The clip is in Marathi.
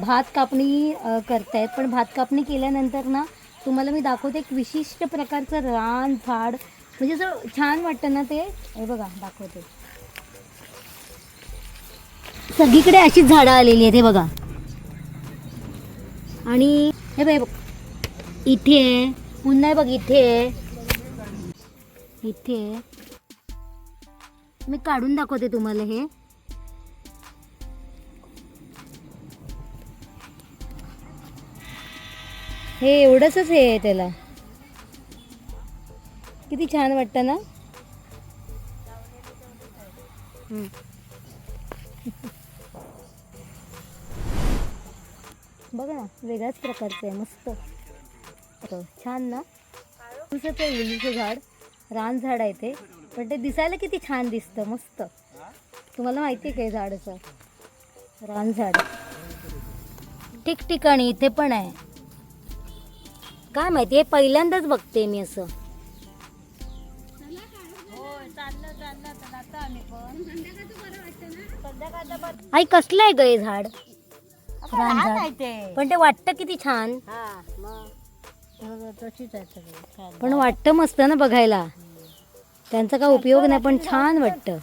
भात कापणी अ, करतायत. पण भात कापणी केल्यानंतर ना तुम्हाला मी दाखवते एक विशिष्ट प्रकारचं रान झाड. म्हणजे असं छान वाटतं ना ते. हे बघा दाखवते. सगळीकडे अशीच झाडं आलेली आहेत हे बघा. आणि हे बघ बघ. इथे पुन्हा बघ इथे इथे मी काढून दाखवते तुम्हाला हे. हे एवढंच हे आहे त्याला. किती छान वाटतं ना. बघा ना वेगळ्याच प्रकारचं आहे मस्त. छान ना? उलूचं आहे उलूचं झाड रान झाड आहे ते. पण ते दिसायला किती छान दिसतं मस्त. तुम्हाला माहिती आहे काय झाडाचं? रान झाड. ठिकठिकाणी इथे पण आहे. काय माहिती हे पहिल्यांदाच बघते मी असं. आई कसलं आहे ग हे झाड? पण ते वाटतं किती छान. पण वाटतं मस्त ना बघायला. त्यांचा काय उपयोग नाही पण छान वाटतं.